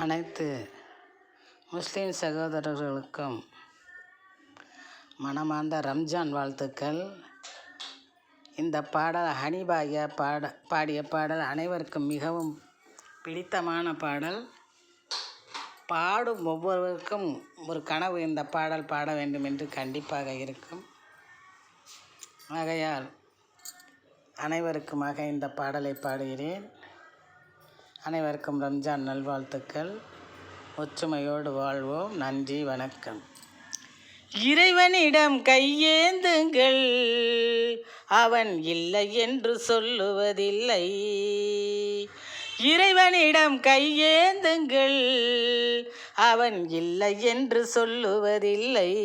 அனைத்து முஸ்லீம் சகோதரர்களுக்கும் மனமார்ந்த ரம்ஜான் வாழ்த்துக்கள். இந்த பாடல் ஹனீபா பாட பாடிய பாடல் அனைவருக்கும் மிகவும் பிடித்தமான பாடல். பாடும் ஒவ்வொருவருக்கும் ஒரு கனவு இந்த பாடல் பாட வேண்டும் என்று கண்டிப்பாக இருக்கும். ஆகையால் அனைவருக்குமாக இந்த பாடலை பாடுகிறேன். அனைவருக்கும் ரம்ஜான் நல்வாழ்த்துக்கள். ஒற்றுமையோடு வாழ்வோம். நன்றி வணக்கம். இறைவனிடம் கையேந்துங்கள். அவன் இல்லை என்று சொல்லுவதில்லை. இறைவனிடம் கையேந்துங்கள். அவன் இல்லை என்று சொல்லுவதில்லை.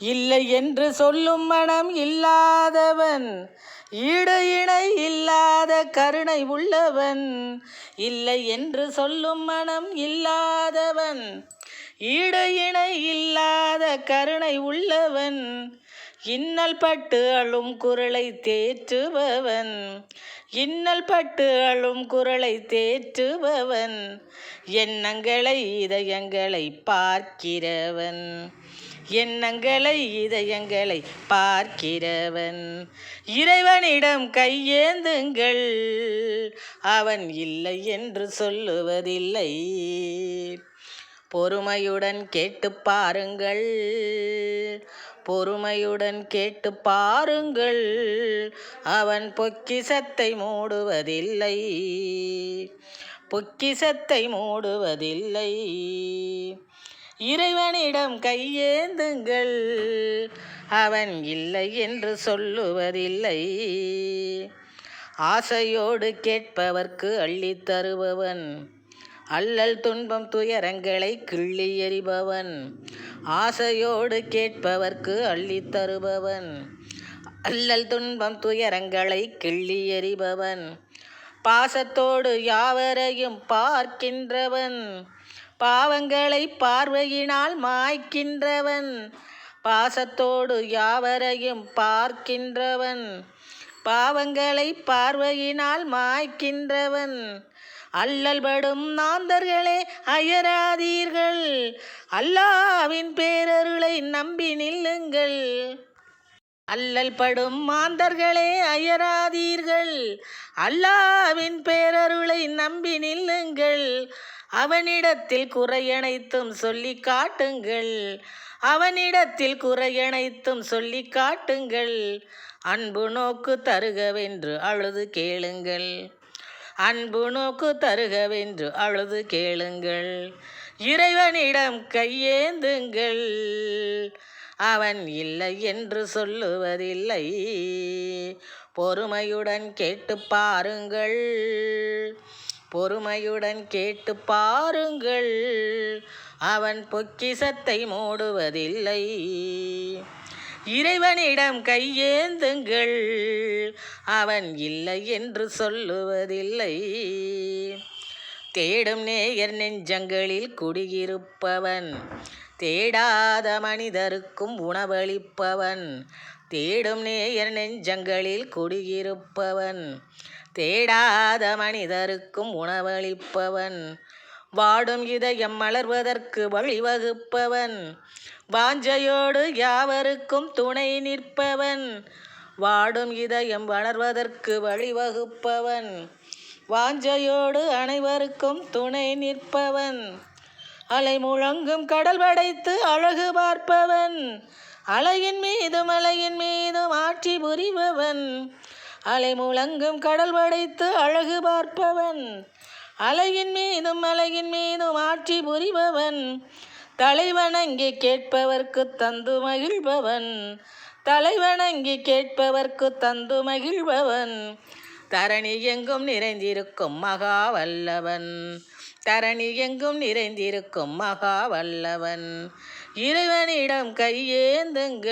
இல்லை என்று சொல்லும் மனம் இல்லாதவன் ஈடு இணை இல்லாத கருணை உள்ளவன் இல்லை என்று சொல்லும் மனம் இல்லாதவன் ஈடு இணை இல்லாத கருணை உள்ளவன் இன்னல் பட்டு அழும் குரலை தேற்றுபவன். இன்னல் பட்டு அழும் குரலை தேற்றுபவன். எண்ணங்களை இதயங்களை பார்க்கிறவன். எண்ணங்களை இதயங்களை பார்க்கிறவன். இறைவனிடம் கையேந்துங்கள். அவன் இல்லை என்று சொல்லுவதில்லை. பொறுமையுடன் கேட்டு பாருங்கள். பொறுமையுடன் கேட்டு பாருங்கள். அவன் பொக்கிசத்தை மூடுவதில்லை. பொக்கிசத்தை மூடுவதில்லை. இறைவனிடம் கையேந்துங்கள். அவன் இல்லை என்று சொல்லுவதில்லை. ஆசையோடு கேட்பவர்க்கு அள்ளி தருபவன் அல்லல் துன்பம் துயரங்களை கிள்ளி எறிபவன். ஆசையோடு கேட்பவர்க்கு அள்ளி தருபவன். அல்லல் துன்பம் துயரங்களை கிள்ளி எறிபவன். பாசத்தோடு யாவரையும் பார்க்கின்றவன். பாவங்களை பார்வையினால் மாய்க்கின்றவன். பாசத்தோடு யாவரையும் பார்க்கின்றவன். பாவங்களை பார்வையினால் மாய்க்கின்றவன். அல்லல்படும் நாந்தர்களே அயராதீர்கள். அல்லாவின் பேரருளை நம்பி நில்லுங்கள். அல்லல் படும் மாந்தர்களே அயராதீர்கள். அல்லாவின் பேரருளை நம்பி நில்லுங்கள். அவனிடத்தில் குறையனைத்தும் சொல்லி காட்டுங்கள். அவனிடத்தில் குறையனைத்தும் சொல்லி காட்டுங்கள். அன்பு நோக்கு தருகவென்று அழுது கேளுங்கள். அன்பு நோக்கு தருகவென்று அழுது கேளுங்கள். இறைவனிடம் கையேந்துங்கள். அவன் இல்லை என்று சொல்லுவதில்லை. பொறுமையுடன் கேட்டு பாருங்கள். பொறுமையுடன் கேட்டு பாருங்கள். அவன் பொக்கிசத்தை மூடுவதில்லை. இறைவனிடம் கையேந்துங்கள். அவன் இல்லை என்று சொல்லுவதில்லை. தேடும் நேயர் நெஞ்சங்களில் குடியிருப்பவன். தேடாத மனிதருக்கும் உணவளிப்பவன். தேடும் நேயர் நெஞ்சங்களில் குடியிருப்பவன். தேடாத மனிதருக்கும் உணவளிப்பவன். வாடும் இதயம் மலர்வதற்கு வழிவகுப்பவன் வாஞ்சையோடு யாவருக்கும் துணை நிற்பவன். வாடும் இதயம் வளர்வதற்கு வழிவகுப்பவன் வாஞ்சையோடு அனைவருக்கும் துணை நிற்பவன். அலை முழங்கும் கடல் படைத்து அழகு பார்ப்பவன். அலையின் மீதும் அலையின் மீதும் ஆட்சி புரிபவன். அலை முழங்கும் கடல் படைத்து அழகு பார்ப்பவன். அலையின் மீதும் அலையின் மீதும் ஆட்சி புரிபவன். தலைவணங்கி கேட்பவர்க்கு தந்து மகிழ்பவன். தலைவணங்கி கேட்பவர்க்கு தந்து மகிழ்பவன். தரணி எங்கும் நிறைந்திருக்கும் மகா வல்லவன் தரணி எங்கும் நிறைந்திருக்கும் மகா வல்லவன் இறைவனிடம் கையேந்துங்கள்.